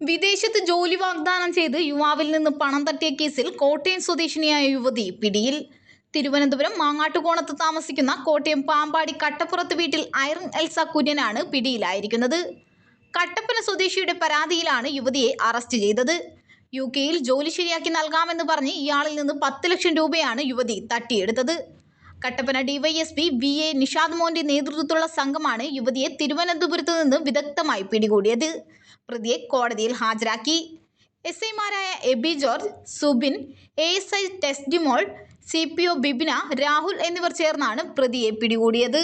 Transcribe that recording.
വിദേശത്ത് ജോലി വാഗ്ദാനം ചെയ്ത് യുവാവിൽ നിന്ന് പണം തട്ടിയ കേസിൽ കോട്ടയം സ്വദേശിനിയായ യുവതി പിടിയിൽ. തിരുവനന്തപുരം മാങ്ങാട്ടുകോണത്ത് താമസിക്കുന്ന കോട്ടയം പാമ്പാടി കട്ടപ്പുറത്ത് വീട്ടിൽ ഐറൻ എൽസ കുര്യനാണ് പിടിയിലായിരിക്കുന്നത്. കട്ടപ്പന സ്വദേശിയുടെ പരാതിയിലാണ് യുവതിയെ അറസ്റ്റ് ചെയ്തത്. യു കെയിൽ ജോലി ശരിയാക്കി നൽകാമെന്ന് പറഞ്ഞ് ഇയാളിൽ നിന്ന് പത്ത് ലക്ഷം രൂപയാണ് യുവതി തട്ടിയെടുത്തത്. Kattappana DYSP V A Nishad മോന്റെ നേതൃത്വത്തിലുള്ള സംഘമാണ് യുവതിയെ തിരുവനന്തപുരത്ത് നിന്ന് വിദഗ്ധമായി പിടികൂടിയത്. പ്രതിയെ കോടതിയിൽ ഹാജരാക്കി. എസ് ഐമാരായ Abi George Subin A S I Testimol C P O Bibina Rahul എന്നിവർ ചേർന്നാണ് പ്രതിയെ പിടികൂടിയത്.